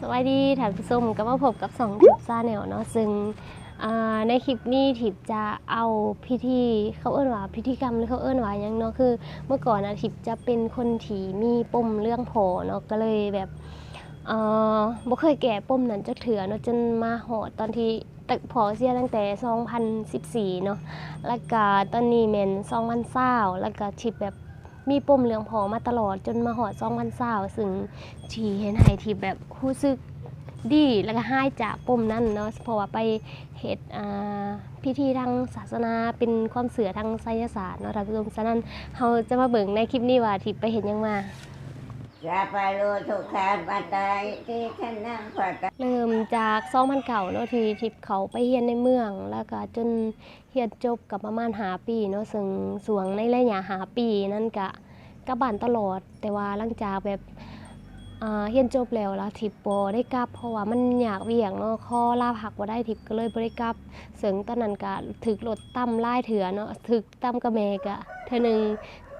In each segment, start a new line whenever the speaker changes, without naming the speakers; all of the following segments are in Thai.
สวัสดีท่านผู้ชมก็มาพบกับสองทิปซาแนลเนาะซึ่งในคลิปนี้ทิปจะเอาพิธีเขาเอิ้นว่าพิธีกรรมหรือเขาเอิ้นว่ายังเนาะคือ เมื่อก่อนนะทิปจะเป็นคนที่มีปมเรื่องโผเนาะก็เลยแบบเออบ่เคยแก่ปมนั้นจักเถื่อเนาะจนมาหอดตอนที่แต่พอเสียตั้งแต่ 2014 เนาะแล้วก็ตอนนี้แม่น2020แล้วก็ทิปแบบ มีปมเรื่องพอมาตลอดจนมาหอด2020ซึ่งที่เห็นไห้ที่แบบรู้สึกดีแล้วก็หายจากปมนั้นเนาะเพราะว่าไปเหตุอ่าพิธีทางศาสนาเป็นความเสื่อทางไสยศาสตร์เนาะท่านผู้ชมฉะนั้นเราจะมาเบิ่งในคลิปนี้ว่าที่ไปเห็นยังมา
สัพพะโลทุกขาปัตตายที่ท่านนั่งปัตตา
เริ่มจาก2000เก่าเนาะที่ที่เขาไปเรียนในเมือง แล้วก็จนเรียนจบกับประมาณหาปีเนาะซึ่งสวงในระยะหาปีนั่นก็กลับบ้านตลอด แต่ว่าหลังจากแบบเรียนจบแล้วแล้วทิปบ่ได้กลับ เพราะว่ามันอยากเวียงเนาะข้อลาพักบ่ได้ทิปก็เลยบ่ได้กลับซึ่งตอนนั้นก็ถึกรถตั้มหลายเถือเนาะถึกตั้มกับแม่ก็เทื่อหนึ่ง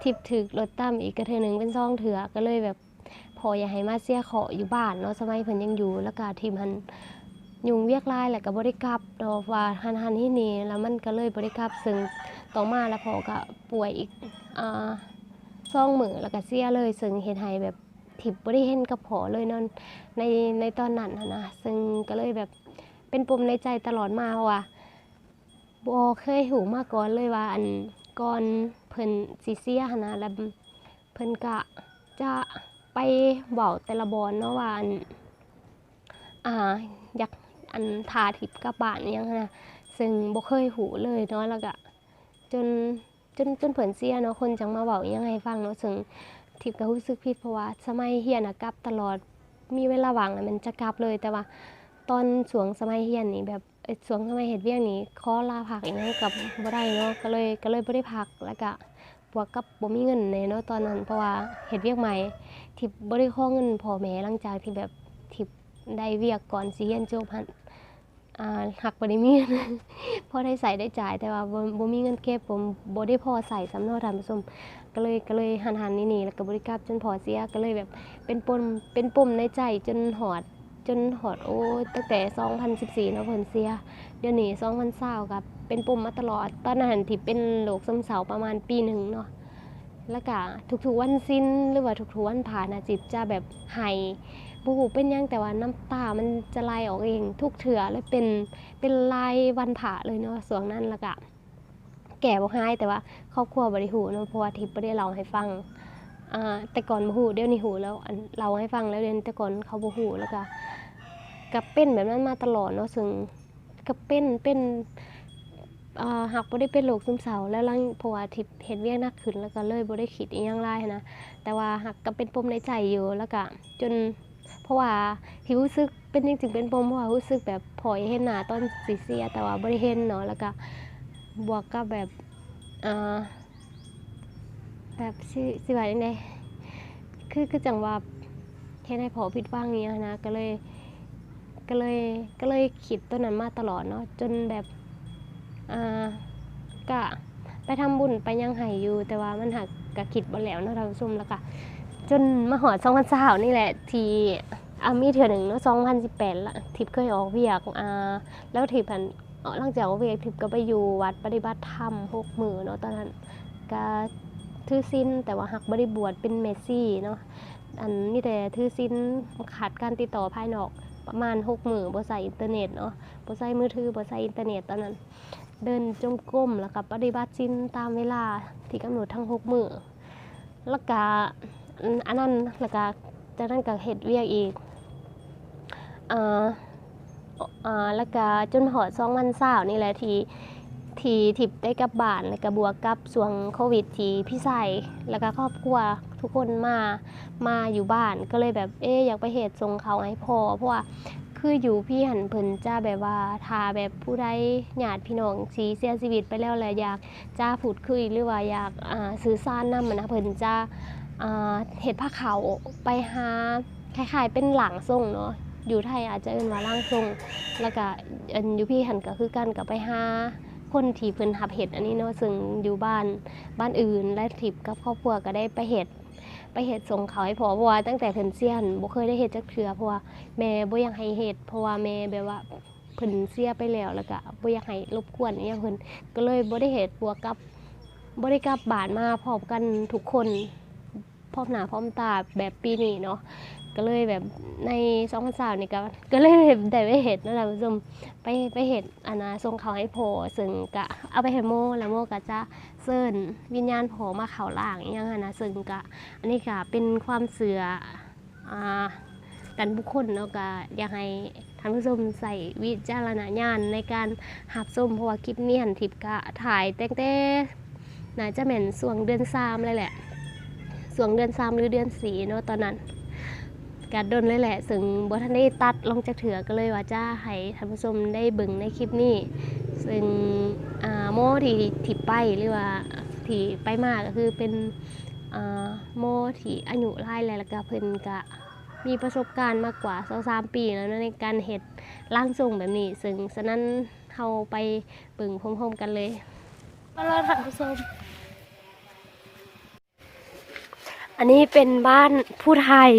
ทิปถึกรถตั้มอีกก็เทื่อหนึ่งเป็นซ่องเถือก็เลยแบบ พออย่าให้มาเสียขออยู่บ้านเนาะสมัยเพิ่นยังอยู่แล้วก็ทีมหันยุงเวียกหลายแหละก็บ่ได้กลับเนาะว่าหันหันที่นี่แล้วมันก็เลยบ่ได้กลับซึ่งต่อมาแล้วพอก็ป่วยอีกอ่าซ่องมือแล้วก็เสียเลยซึ่งเฮ็ดให้แบบทิพย์บ่ได้เห็นกับพอเลยเนาะในในตอนนั้นนะซึ่งก็เลยแบบเป็นปมในใจตลอดมาเพราะว่าบ่เคยหูมาก่อนเลยว่าอันก่อนเพิ่นสิเสียหันนะแล้วเพิ่นก็จะ ไปเว้าแต่ละบอนเนาะว่าอันอ่าอยากอันทาทิพกลับบานยังนะซึ่งบ่เคยหูเลยเนาะแล้วก็จนจนจนเพิ่นเสียเนาะคนจังมาเว้าอิหยังให้ฟังเนาะซึ่งทิพก็รู้สึกผิดเพราะว่าสมัยเรียนะกลับตลอดมีเวลาว่างมันจะกลับเลยแต่ว่าตอนช่วงสมัยเรียนนี่แบบเอ้ยช่วงสมัยเฮ็ดเวียกนี่ขอลาพักอิหยังกับบ่ได้เนาะก็เลยก็เลยบ่ได้พักแล้วก็ บวกกับบ่มีเงินแน่เนาะตอนนั้น เพราะว่าเฮ็ดเวียกใหม่ทิพย์บ่ได้ขอเงินพ่อแม่หลังจากที่แบบทิพย์ได้เวียกก่อนสิเรียนจบหั้นอ่าหักบ่ได้มีเงินพอได้ใส่ได้จ่ายแต่ว่าบ่บ่มีเงินเก็บผมบ่ได้พอใส่สำเนาท่านผู้ชมก็เลยก็เลยหันๆนี่ๆแล้วก็บ่ได้กลับจนพอเสียก็เลยแบบเป็นปมเป็นปมในใจจนหอดจนหอดโอ้ตั้งแต่ 2014เนาะเพิ่นเสียเดี๋ยวนี้2020กับ เป็นปมมาตลอด ตอนนั้นที่เป็นโรคซึมเศร้าประมาณปีหนึ่งเนาะแล้วก็ทุกๆวันสิ้นหรือว่าทุกๆวันผ่านนะจิตจะแบบหายบูฮูเป็นยังแต่ว่าน้ำตามันจะไหลออกเอง ทุกเถื่อเลยเป็นเป็นลายวันผ่าเลยเนาะส่วงนั้นแล้วก็แก่บ่หายแต่ว่าครอบครัวบริหูเนาะเพราะว่าทิพย์บ่ได้เล่าให้ฟังอ่าแต่ก่อนบ่ฮู้เดี๋ยวนี้ฮู้แล้วเล่าให้ฟังแล้วเดี๋ยวนี้แต่ก่อนเขาบ่ฮู้แล้วก็ก็เป็นแบบนั้นมาตลอดเนาะซึ่งก็เป็นเป็น หากบ่ได้เป็นโรคซึมเศร้าแล้วหลังเพราะว่าทิพย์เฮ็ดเวียกหนักขึ้นแล้วก็เลยบ่ได้คิดอีหยังหลายนะแต่ว่าหักก็เป็นปมในใจอยู่แล้วก็จนเพราะว่าที่รู้สึกเป็นจริงๆเป็นปมเพราะว่ารู้สึกแบบพอยเห็นหน้าตอนสิเสียแต่ว่าบ่ได้เห็นเนาะแล้วก็บวกกับแบบอ่าแบบสิสิว่าจังไดคือคือจังว่าเฮ็ดให้พอผิดหวังอย่างเงี้ยนะก็เลยก็เลยก็เลยคิดตัวนั้นมาตลอดเนาะจนแบบ อ่าก็ไปทำบุญไปยังไห้อยู่ แต่ว่ามันหักกะคิดบ่แล้วเนาะท่านผู้ชมแล้วก็จนมาหอด2020นี่แหละ ทีอามีเทื่อหนึ่งเนาะ2018ละทิพย์เคยออกเวียกอ่าแล้วทิพย์หันเอ่อหลังจากออกเวียกทิพย์ก็ไปอยู่วัดปฏิบัติธรรมหกมือเนาะตอนนั้นก็ถือศีลแต่ว่าหักบ่ได้บวชเป็นเมซี่เนาะอันนี้แต่ถือศีลขาดการติดต่อภายนอกประมาณหกหมื้อบ่ใช้อินเทอร์เน็ตเนาะบ่ใช้มือถือบ่ใช้อินเทอร์เน็ตตอนนั้น เดินจงกรมแล้วก็ปฏิบัติศีลตามเวลาที่กำหนดทั้งหกมือแล้วก็อันนั้นแล้วก็จากนั้นก็เฮ็ดเวียกอีกอ่าอ่าแล้วก็จนหอด2020นี่แหละทีทีทิพได้กลับบ้านแล้วก็บวกกับช่วงโควิดทีพี่ใส่แล้วก็ครอบครัวทุกคนมามาอยู่บ้านก็เลยแบบเอ๊อยากไปเฮ็ดส่งเขาให้พอเพราะว่า คืออยู่พี่หันเพิ่นจ้าแบบว่าทาแบบผู้ใดญาติพี่น้องสีเสียชีวิตไปแล้วแหละอยากจ้าพูดคุยหรือว่าอยากอ่าสื่อสารนำนะเพิ่นจะอ่าเฮ็ดผ้าขาวไปหาคล้ายๆเป็นหลังทรงเนาะอยู่ไทยอาจจะเอิ้นว่าร่างทรง แล้วก็อันอยู่พี่หันก็คือกันก็ไปหาคนที่เพิ่นหับเฮ็ดอันนี้เนาะซึ่งอยู่บ้านบ้านอื่น และทิพกับครอบครัวก็ได้ไปเฮ็ด ไปเฮ็ดส่งเขาให้พ่อเพราะว่าตั้งแต่เพิ่นเสียนบ่เคยได้เฮ็ดจักเทื่อเพราะว่าแม่บ่อยากให้เฮ็ดเพราะว่าแม่แบบว่าเพิ่นเสียไปแล้วแล้วก็บ่อยากให้รบกวนอีหยังเพิ่นก็เลยบ่ได้เฮ็ดบวกกับบ่ได้กลับบ้านมาพร้อมกันทุกคนพร้อมหน้าพร้อมตาแบบปีนี้เนาะก็เลยแบบใน2023นี่ก็ก็เลยได้ไปเฮ็ดนั่นแหละคุณผู้ชมไปไปเห็ดอนนะทรงเขาให้โพซึ่งกะเอาไปให้โมแล้วโมก็จะ เซินวิญญาณโผมาเขาล่างอหยังหั้นนะซึ่งกะอันนี้ก็เป็นความเสืออ่ากันบุคคลเนาะก็อยากให้ท่านผู้ชมใส่วิจารณญาณในการหับชมเพราะว่าคลิปนี้หันทิปกะถ่ายแต่งแต่น่าจะเหม็นส่วงเดือนสามเลยแหละส่วงเดือนสามหรือเดือนสี่เนาะตอนนั้นกาดนเลยแหละ ซึ่งบ่ทันได้ตัดลงจากเถือก็เลยว่าจะให้ท่านผู้ชมได้บิ่งในคลิปนี้ ซึ่งอ่าโมที่ที่ไปหรือว่าที่ไปมาก็คือเป็นอ่าโมที่อายุหลายแล้วแล้วก็เพิ่นก็มีประสบการณ์มากกว่า2-3ปีแล้วเนาะในการเฮ็ดร่างทรงแบบนี้ ซึ่งฉะนั้นเฮาไปเบิ่งพร้อมๆกันเลยมาแล้วท่านผู้ชมอันนี้เป็นบ้านผู้ไทย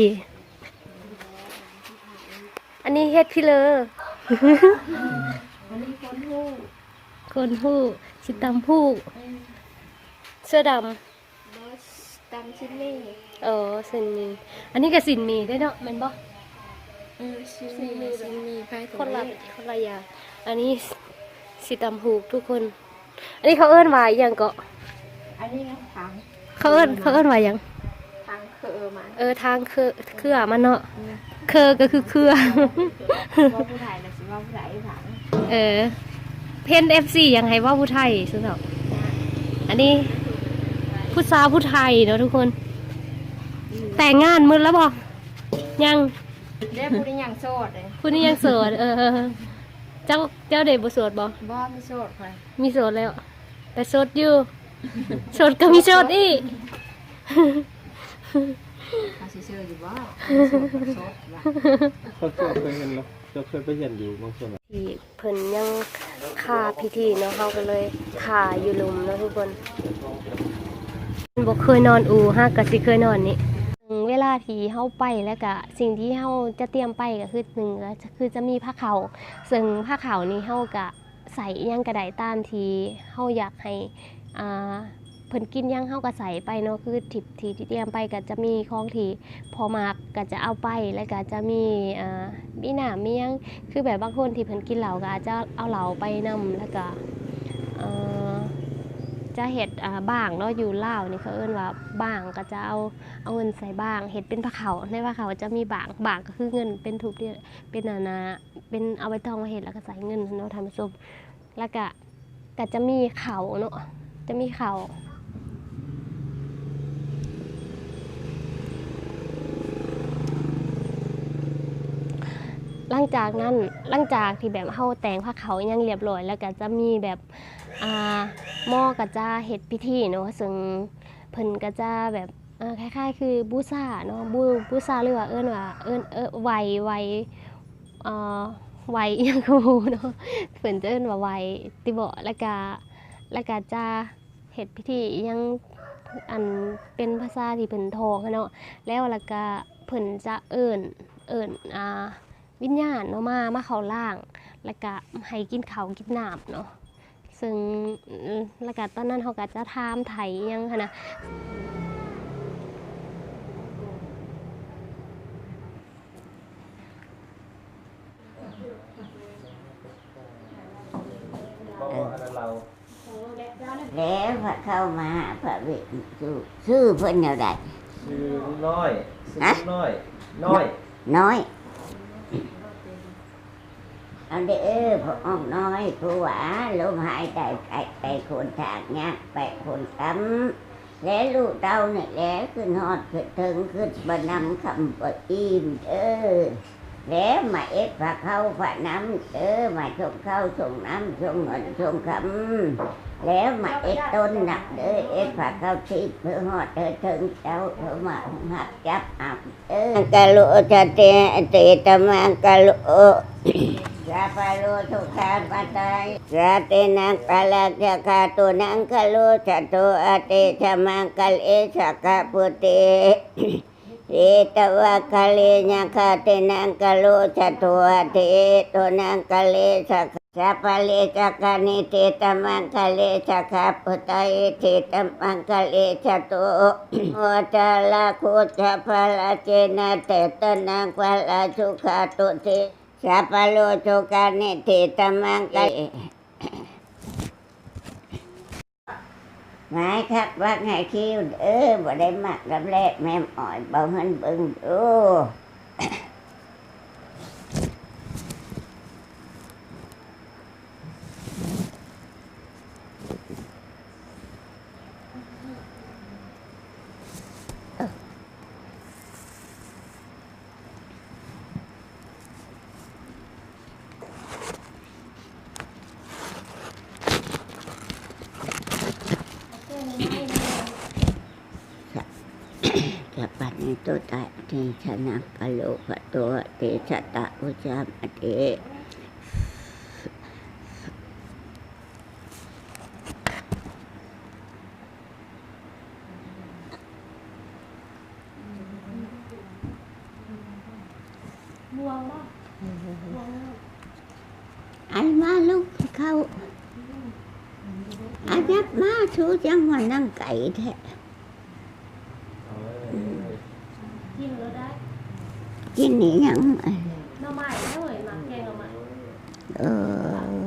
อันนี้เฮ็ดพี่เลอคน ผู้ชิตำผู้เสื้อด
บอสตามชิ้นนี้ำ
เออสินมี อันนี้ก็สินมีได้เนาะแมันบ่
เออชิ้นนี้ชิ้นนี้ไปถึง
คนละคนละอย่างอันนี้สิตำหูทุกคน อันนี้เขาเอิ้นว่าอหย่างก็
อันนี้นะทาง
เขาเอิ้นเขาเอิ้นว่าอหยัง
ทางเคอมา
เออทางคือเครือมันเนาะเคอก็คือเครือ
ว่าผู้ไทยนะสิว่าผู้ไทยถาม
เออ เพนเอฟซียังให้ว่าผู้ไทยสุดหรอกอันนี้ผู้สาวผู้ไทยเนาะทุกคน แต่งงานมือแล้วบอกยัง
เด้ผู้นี้ยังโสดเลย
ผู้นี้ยังโสดเออ เจ้าเจ้าเด็กบุโสดบอก
บอสไม่โสดค่ะ
มีโสดแล้ว แต่โสดอยู่โสดก็มีโสดอีก
เขาสิเชื่ออยู่บ่โสดว่า
เขาเคยเคยเห็นเนาะ เราเคยไปเห็นอยู่บางส่วนะ
ที่เพิ่นยังคาพิธีเนาะเขาก็เลยคาอยู่ลุมเนาะทุกคนบ่เคยนอนอูฮะก็สิเคยนอนนี่เวลาที่เฮาไปแล้วก็สิ่งที่เฮาจะเตรียมไปก็คือหนึ่งก็คือจะมีผ้าขาวซึ่งผ้าขาวนี้เฮาก็ใส่ยังกระไดตามที่เฮาอยากให้อ่า เพิ่นกินหยังเฮาก็ใส่ไปเนาะคือทิปทีที่เตรียมไปก็จะมีของที่พอมากก็จะเอาไปแล้วก็จะมีอ่ามีหน้ำมียังคือแบบบางคนที่เพิ่นกินเหล้าก็อาจจะเอาเหล้าไปนำแล้วก็จะเห็ดอ่าบ้างเนาะอยู่เล่านี่เขาเอิ้นว่าบ้างก็จะเอาเอาเงินใส่บ้างเห็ดเป็นผ้าขาในผ้าขาจะมีบางบางก็คือเงินเป็นทุบที่เป็นนานาเป็นเอาไปทองมาเห็ดแล้วก็ใส่เงินเนาะทำซุปแล้วก็ก็จะมีเขาเนาะจะมีเขา หลังจากนั้นหลังจากที่แบบเฮาแต่งผ้าเขาอิหยังเรียบร้อย แล้วก็จะมีแบบอ่าหม้อก็จะเฮ็ดพิธีเนาะซึ่งเพิ่นก็จะแบบอ่าคล้ายๆ คือบูชาเนาะบูบูชาหรือว่าเอิ้นว่าเอิ้นเออไหวไหวเอ่อไหวอิหยังก็บ่รู้เนาะเพิ่นจะเอิ้นว่าไหวติบ่แล้วก็แล้วก็จะเฮ็ดพิธียังอันเป็นภาษาที่เพิ่นทองเนาะแล้วแล้วก็เพิ่นจะเอิ้นเอิ้นอ่า วิญญาณเนาะมามาเข้าล่าง แล้วก็ให้กินข้าวกินน้ำเนาะซึ่งอืมแล้วก็ตอนนั้นเขาก็จะถามไถอิหยังหั้นนะ
เรา
แล้วพระเข้ามาพระเวทชื่อชื่อเพิ่นแนวใด
ชื่อน้อยชื่อ
ฮะ
น้อย น้อย
น้อยเอาเด้อพระองค์น้อยผู้หวาลมหายใจไปไปคนทางยักไปคนกำแล้วลูกเต้าเนี่ยแหล้วขึ้นฮอดขึ้นถึงขึ้นบนนำคำบอิ่มเออแล้วมาเอ็ดพระเข้าพระน้ำเออมาชมเข้าส่งน้ำส่งเงินส่งคำแล้วมาเอ็ดต้นหนักเด้อเอ็ดพระเข้าทิพเพื่อฮอดเธอถึงเจ้าเธอมาหักจับอับเออกะโลจะเตเตตมังกะโล สสัพพะโลทุกขาปัตตายสัตตินังปะลักขะคาตุนังคโลจัตโตอาเตชะมังคัลเอสกะพุเตเอตวะคะเลนะคาเตนังกะโลจัตโตอาเตโตนังกะเลสักสัพพเลจักานิเตตมังคะเลสักขะพุตายเตตมังคะเลจัตโตโอจาลาโคจัพพะลาเจนะเตตนังปะลาสุขาตุเต สัพพะโลจุกานิเตตมังคะเลหมายคักว่าไงคิวเออบ่ได้มักกับแลกแม่มอ่อยบ่เฮินเบิ่งโอ้จะปัด ในตัวตายเทชนะกะโลภะตัวเตชะตะอุจามะเต
บวบ่บวง
ไอ้มาลูกเขาอ้ยับมาชูจังว่านั่งไก่แท้
กินแล้วได้
กินนี่ยัง
หน่อไม้ได้เว้ยหมักแกงหน่อไม้
เออ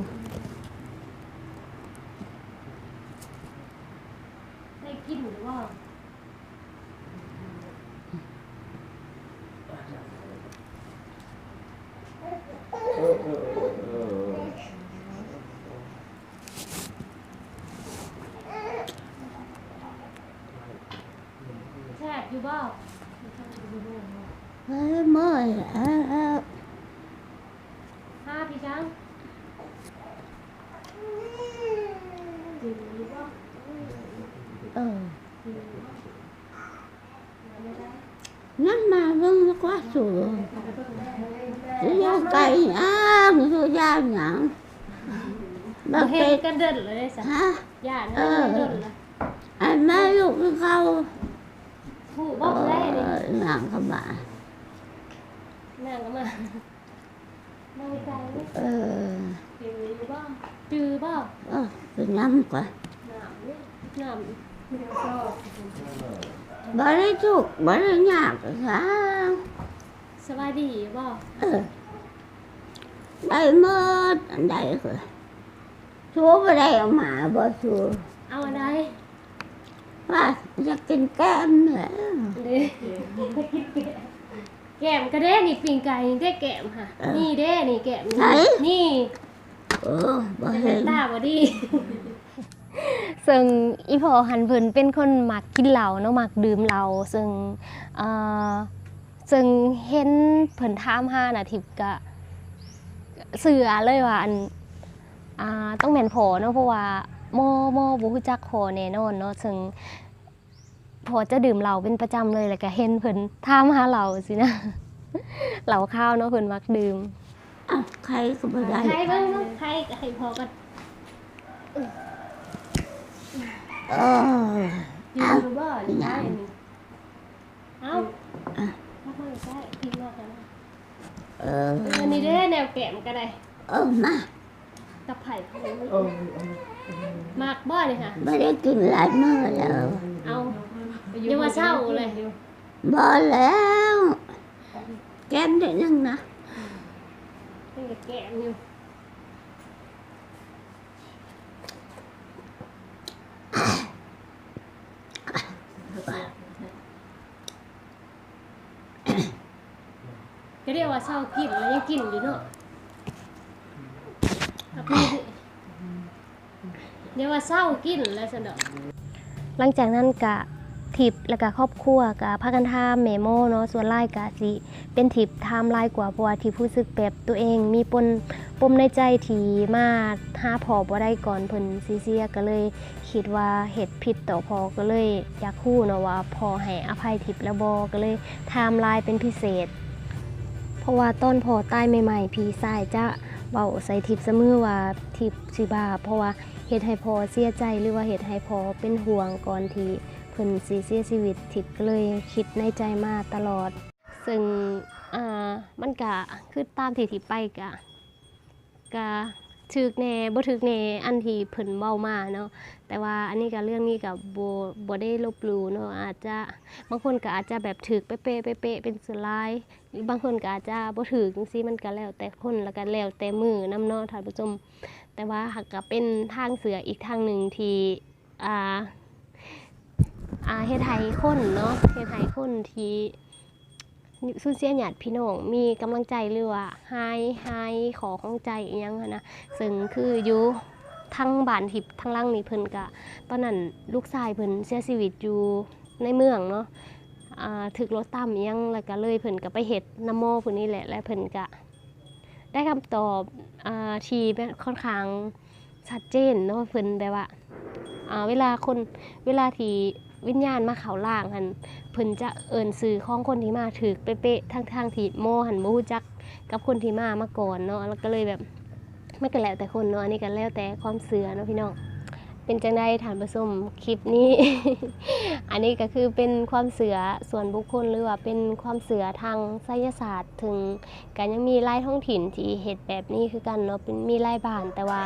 ได้กินหรือว่าแซ่บอยู่บ่
เฮ้ยเมื่อยแล้ว
ห้าพี่ช้างกินอยู่บ่
เออ
กินอยู่บ่ไม่ได้
นั่นมาเบิ่งกว่าสูงสุยาไก่ย่างสุยาหยังบั
บ่
ก
เฮ็
เป็
ด
ด
กันเดินเลยซะ
ฮะ
ย่านเฮ็ดเดินเลย
ไอ้แม่ลูกเขา
ผู้
เอ
บ่ได้นี่
อหนังเขามา
นั่งก็มานั่งไกลเลย
เออ
กินอยู่บ่จือบ่
เออเป็นน้ำก่อน
น้ำนี่น้ำไม่ได้ชอบ
บ่ได้ทุกข์บ่ได้ยากซะ
สบายดีบ่
เออได้หมดอันใดก็ชัวบ่ได้เอามาบ่ชัว
เอาอันใด
ว่าจะกินแก้มแหละ
เด้แก้มก็เด้นี่ปิ้งไก่นี่ได้แก้มค่ะนี่เด้นี่แก้มนี่นี่
เออบ่
เป็น
เห็น
ตาบ่ดีซึ่งอีพอหันเพิ่นเป็นคนมักกินเหล้าเนาะมักดื่มเหล้าซึ่งเอ่อซึ่งเห็นเพิ่นถามหาน่ะทิพย์ก็เสือเลยว่าอันอ่าต้องแม่นพอเนาะเพราะว่าโมโมบ่ฮู้จักพอแน่นอนเนาะซึ่ง พอจะดื่มเหล้าเป็นประจำเลยแล้วก็เห็นเพิ่นถามหาเหล้าสินะเหล้าข้าวเนาะเพิ่นมักดื่ม
อ้าวใครก็บ่ได้
ใครเบิ่งเนาะใครให้พอกัน
เออ
ยืนดูบ่หรือไงนี่เอ้าถ้ามันใช่พิมพ์มากกันนะ
เออ
เออนี่ได้แนวแกมก็ได้
เออมา
กับไผ่มากบ่เลยค่ะ
ไม่ได้กินหลายมื้อแล้ว
เอาอ ย่าว่าเศร้าเลย
บ่แล้ว แก้มได้นึงนะ
นี่ก็แกมอยู่ก็เรียกว่าเศร้ากินแล้วยังกินอยู่เนาะเอาไปดิเรียกว่าเศร้ากินแล้วสนดหลังจากนั้นกะ ทิปแล้วก็ครอบครัวกะพากันทามเมโมเนาะส่วนไล่กะสิเป็นทิปไทม์ไลน์กว่าเพราะว่าที่ผู้สึกแบบตัวเองมีปนปมในใจที่มาหาพอบ่ได้ก่อนเพิ่นซีเซียก็เลยคิดว่าเหตุผิดต่อพอก็เลยอยากคู่เนาะว่าพอให้อภัยทิปแล้วบอก็เลยไทม์ไลน์เป็นพิเศษ เพราะว่าต้นพอใต้ใหม่ๆพี่สายจะเว้าใส่ทิปเสมอว่าทิปสิบาเพราะว่าเฮ็ดให้พอเสียใจหรือว่าเฮ็ดให้พอเป็นห่วงก่อนที่ เพิ่นสิเสียชีวิตทิปก็เลยคิดในใจมาตลอด ซึ่งอ่ามันก็คือตามที่ทิไปก็ก็ถึกแน่บ่ถึกแน่อันที่เพิ่นเว้ามาเนาะแต่ว่าอันนี้ก็เรื่องนี้ก็บ่บ่ได้ลบหลู่เนาะอาจจะบางคนก็อาจจะแบบถึกเป๊ะๆเป๊ะๆเป็นสุดลายหรือบางคนก็อาจจะบ่ถือจังซี่มันก็แล้วแต่คนแล้วก็แล้วแต่มือนํเนาะท่านผู้ชม แต่ว่าหากก็เป็นทางเสืออีกทางหนึ่งที่อ่า อ่าเฮ็ดให้คนเนาะเฮ็ดให้คนที่สูญเสียญาติพี่น้องมีกำลังใจหรือว่าหายหายขอของใจอีหยังหั้นนะซึ่งคืออยู่ทางบ้านทิพย์ทางล่างนี่เพิ่นก็ตอนนั้นลูกชายเพิ่นเสียชีวิตอยู่ในเมืองเนาะอ่าถึกรถต่ำอิหยังแล้วก็เลยเพิ่นก็ไปเฮ็ดน้ำโมพุ่นนี่แหละและเพิ่นก็ได้คำตอบอ่าที่เป็นค่อนข้างชัดเจนเนาะเพิ่นแบบว่าอ่าเวลาคนเวลาที่ วิญญาณมาเขาร่างหันเพิ่นจะเอิ้นชื่อของคนที่มาถึกเป๊ะๆทั้งๆที่โมหันบ่รู้จักกับคนที่มามาก่อนเนาะแล้วก็เลยแบบไม่ก็แล้วแต่คนเนาะอันนี้ก็แล้วแต่ความเชื่อเนาะพี่น้องเป็นจังได้ฐานผสมคลิปนี้ อันนี้ก็คือเป็นความเสือส่วนบุคคลหรือว่าเป็นความเสือทางไสยศาสตร์ ถึงการยังมีไล่ท้องถิ่นที่เห็ดแบบนี้คือกันเนาะเป็นมีไล่บ้านแต่ว่า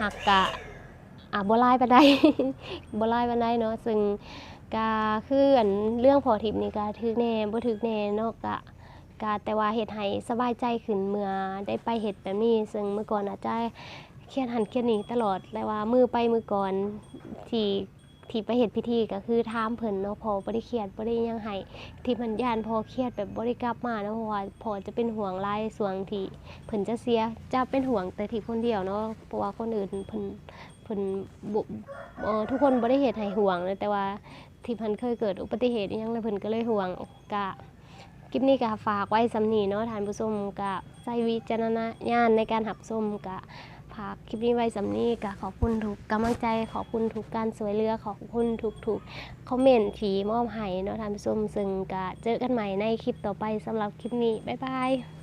หากกะ อ่าบ่ไล่ปานใดบ่ไล่ปานใดเนาะซึ่งก็คืออันเรื่องพอทิพนี่ก็ถึกแน่บ่ถึกแน่เนาะกะกะแต่ว่าเฮ็ดให้สบายใจขึ้นเมื่อได้ไปเฮ็ดแบบนี้ ซึ่งเมื่อก่อนอาจจะเครียดหันเครียดนีตลอดแต่ว่ามือไปมือก่อนที่ที่ไปเฮ็ดพิธีก็คือถามเพิ่นเนาะพอบ่ได้เครียดบ่ได้หยังให้ที่มันย่านพอเครียดแบบบ่ได้กลับมาเนาะเพราะพอจะเป็นห่วงหลายส่วนที่เพิ่นจะเสียจะเป็นห่วงแต่ที่คนเดียวเนาะเพราะว่าคนอื่นเพิ่น พิ่นบ่ทุกคนบ่ได้เฮ็ดให้ห่วงเลยแต่ว่าที่เพิ่นเคยเกิดอุบัติเหตุอิหยังแล้วเพิ่นก็เลยห่วงกะคลิปนี้ก็ฝากไว้สำนีเนาะท่านผู้ชมก็ใช้วิจารณญาณในการรับชมกะฝากคลิปนี้ไว้สำนีก็ขอบคุณทุกกำลังใจขอบคุณทุกการสวยเรือขอบคุณทุกทุกคอมเมนต์ที่มอบให้เนาะท่านผู้ชมซึ่งก็เจอกันใหม่ในคลิปต่อไปสำหรับคลิปนี้บ๊ายบาย